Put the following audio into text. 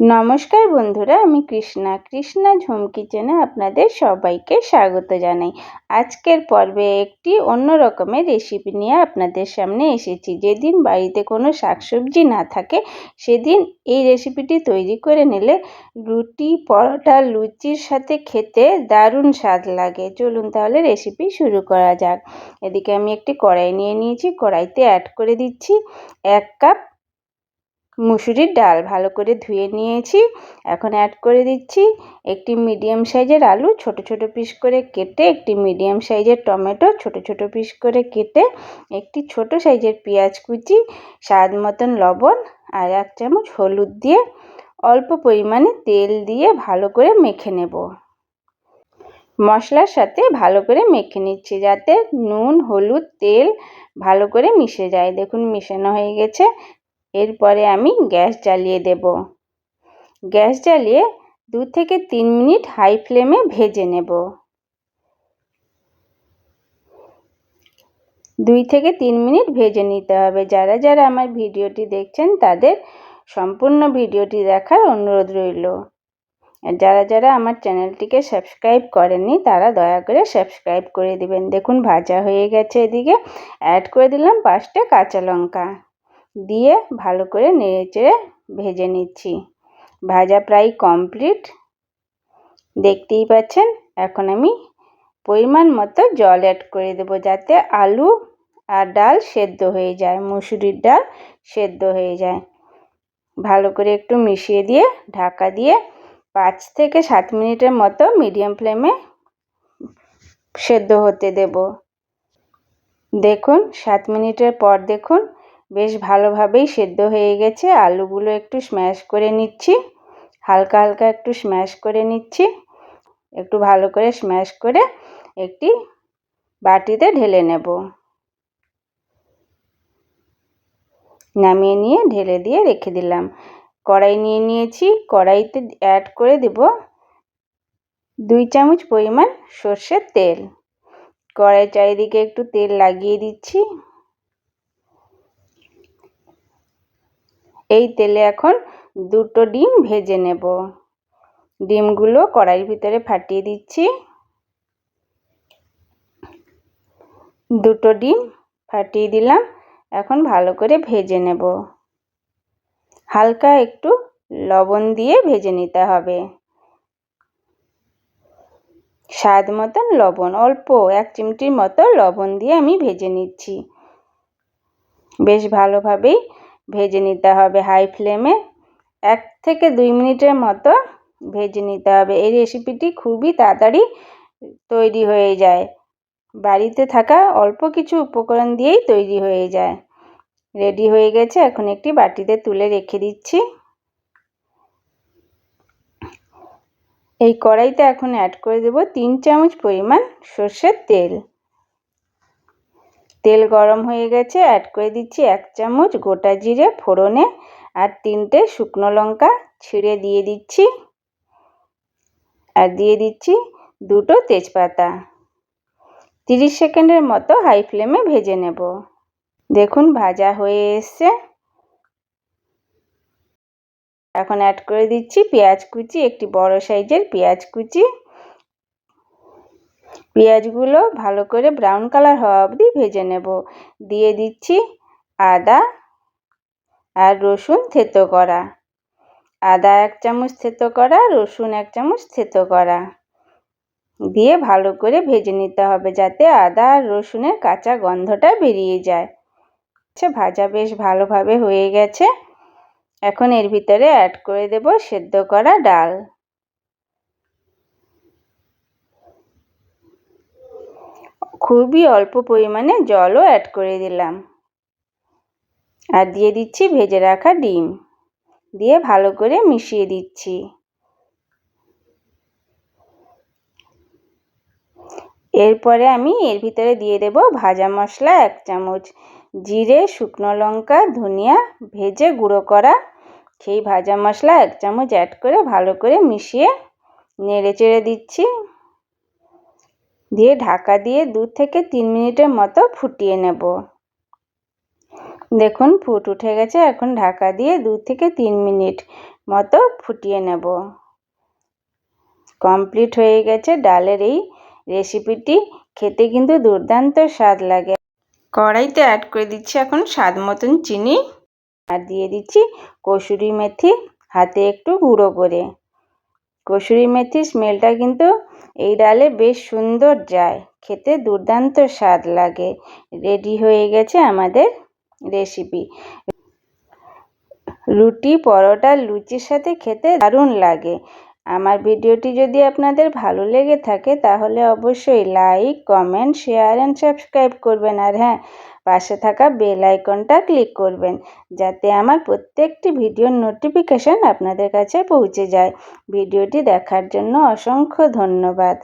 নমস্কার বন্ধুরা, আমি কৃষ্ণা। কৃষ্ণা ঝুম কিচেনে আপনাদের সবাইকে স্বাগত জানাই। আজকের পর্বে একটি অন্য রকমের রেসিপি নিয়ে আপনাদের সামনে এসেছি। যেদিন বাড়িতে কোনো শাকসবজি না থাকে, সেদিন এই রেসিপিটি তৈরি করে নিলে রুটি, পরোটা, লুচির সাথে খেতে দারুণ স্বাদ লাগে। চলুন তাহলে রেসিপি শুরু করা যাক। এদিকে আমি একটি কড়াই নিয়ে নিয়েছি। কড়াইতে অ্যাড করে দিচ্ছি এক কাপ মুসুরির ডাল ভালো করে ধুয়ে নিয়েছি। এখন অ্যাড করে দিচ্ছি একটি মিডিয়াম সাইজের আলু। ছোট ছোট পিস করে কেটে একটি মিডিয়াম সাইজের টমেটো। ছোট ছোট পিস করে কেটে একটি ছোট সাইজের পেঁয়াজ কুচি, স্বাদ মতন লবণ আর এক চামচ হলুদ দিয়ে অল্প পরিমাণে তেল দিয়ে ভালো করে মেখে নেব। মশলার সাথে ভালো করে মেখে নিচ্ছি যাতে নুন, হলুদ, তেল ভালো করে মিশে যায়। দেখুন, মিশানো হয়ে গেছে। এরপরে আমি গ্যাস জ্বালিয়ে দেব। গ্যাস জ্বালিয়ে দু থেকে তিন মিনিট হাই ফ্লেমে ভেজে নেব। দুই থেকে তিন মিনিট ভেজে নিতে হবে। যারা যারা আমার ভিডিওটি দেখছেন, তাদের সম্পূর্ণ ভিডিওটি দেখার অনুরোধ রইল। যারা যারা আমার চ্যানেলটিকে সাবস্ক্রাইব করেননি, তারা দয়া করে সাবস্ক্রাইব করে দিবেন। দেখুন, ভাজা হয়ে গেছে এদিকে। অ্যাড করে দিলাম পাঁচটা কাঁচা লঙ্কা। দিয়ে ভালো করে নেড়েচেড়ে ভেজে নিচ্ছি। ভাজা প্রায় কমপ্লিট দেখতেই পাচ্ছেন, এখন আমি পরিমাণ মতো জল অ্যাড করে দেবো যাতে আলু আর ডাল সেদ্ধ হয়ে যায়, মুসুরির ডাল সেদ্ধ হয়ে যায়। ভালো করে একটু মিশিয়ে দিয়ে, ঢাকা দিয়ে পাঁচ থেকে সাত মিনিটের মতো মিডিয়াম ফ্লেমে সেদ্ধ হতে দেব। দেখুন, সাত মিনিটের পর দেখুন বেশ ভালোভাবেই সেদ্ধ হয়ে গেছে। আলুগুলো একটু স্ম্যাশ করে নিচ্ছি। হালকা হালকা একটু স্ম্যাশ করে নিচ্ছি। একটু ভালো করে স্ম্যাশ করে একটি বাটিতে ঢেলে নেব। নামিয়ে নিয়ে ঢেলে দিয়ে রেখে দিলাম। কড়াই নিয়ে নিয়েছি। কড়াইতে অ্যাড করে দেব দুই চামচ পরিমাণ সর্ষের তেল। কড়াই চারিদিকে একটু তেল লাগিয়ে দিচ্ছি। এই তেলে এখন দুটো ডিম ভেজে নেব। ডিমগুলো কড়াইয়ের ভিতরে ফাটিয়ে দিচ্ছি। দুটো ডিম ফাটিয়ে দিলাম, এখন ভালো করে ভেজে নেব। হালকা একটু লবণ দিয়ে ভেজে নিতে হবে। স্বাদ মতন লবণ, অল্প এক চিমটির মতো লবণ দিয়ে আমি ভেজে নিচ্ছি। বেশ ভালোভাবেই ভেজে নিতে হবে হাই ফ্লেমে। এক থেকে দুই মিনিটের মতো ভেজে নিতে হবে। এই রেসিপিটি খুবই তাড়াতাড়ি তৈরি হয়ে যায়। বাড়িতে থাকা অল্প কিছু উপকরণ দিয়েই তৈরি হয়ে যায়। রেডি হয়ে গেছে। এখন একটি বাটিতে তুলে রেখে দিচ্ছি। এই কড়াইতে এখন অ্যাড করে দেব তিন চামচ পরিমাণ সর্ষের তেল। তেল গরম হয়ে গেছে অ্যাড করে দিচ্ছি এক চামচ গোটা জিরে ফোড়নে আর তিনটে শুকনো লঙ্কা ছিঁড়ে দিয়ে দিচ্ছি। আর দিয়ে দিচ্ছি দুটো তেজপাতা। তিরিশ সেকেন্ডের মতো হাই ফ্লেমে ভেজে নেব। দেখুন, ভাজা হয়ে এসছে। এখন অ্যাড করে দিচ্ছি পেঁয়াজ কুচি, একটি বড় সাইজের পেঁয়াজ কুচি। পেঁয়াজগুলো ভালো করে ব্রাউন কালার হওয়া অবধি ভেজে নেব। দিয়ে দিচ্ছি আদা আর রসুন থেতো করা। আদা এক চামচ থেতো করা, রসুন এক চামচ থেতো করা। দিয়ে ভালো করে ভেজে নিতে হবে যাতে আদা আর রসুনের কাঁচা গন্ধটা বেরিয়ে যায়। আচ্ছা ভাজা বেশ ভালোভাবে হয়ে গেছে। এখন এর ভিতরে অ্যাড করে দেব সেদ্ধ করা ডাল। খুবই অল্প পরিমাণে জলও অ্যাড করে দিলাম। আর দিয়ে দিচ্ছি ভেজে রাখা ডিম। দিয়ে ভালো করে মিশিয়ে দিচ্ছি। এরপরে আমি এর ভিতরে দিয়ে দেব ভাজা মশলা এক চামচ, জিরে, শুকনো লঙ্কা, ধনিয়া, ভেজে গুঁড়ো করা। সেই ভাজা মশলা এক চামচ অ্যাড করে ভালো করে মিশিয়ে নেড়ে চেড়ে দিচ্ছি। দিয়ে ঢাকা দিয়ে দু থেকে তিন মিনিটের মতো ফুটিয়ে নেব। দেখুন, ফুট উঠে গেছে। এখন ঢাকা দিয়ে দু থেকে তিন মিনিট মতো ফুটিয়ে নেব। কমপ্লিট হয়ে গেছে ডালের এই রেসিপিটি। খেতে কিন্তু দুর্দান্ত স্বাদ লাগে। কড়াইতে অ্যাড করে দিচ্ছি এখন স্বাদ মতন চিনি। আর দিয়ে দিচ্ছি কসুরি মেথি, হাতে একটু গুঁড়ো করে। কসুরি মেথির স্মেলটা কিন্তু এই ডালে বেশ সুন্দর যায়। খেতে দুর্দান্ত স্বাদ লাগে। রেডি হয়ে গেছে আমাদের রেসিপি রুটি, পরোটা, লুচির সাথে খেতে দারুণ লাগে। আমার ভিডিওটি যদি আপনাদের ভালো লেগে থাকে, তাহলে অবশ্যই like, comment, share and subscribe করবেন। আর হ্যাঁ পাশে থাকা বেল আইকনটা ক্লিক করবেন, যাতে আমার প্রত্যেকটি ভিডিওর নোটিফিকেশান আপনাদের কাছে পৌঁছে যায়। ভিডিওটি দেখার জন্য অসংখ্য ধন্যবাদ।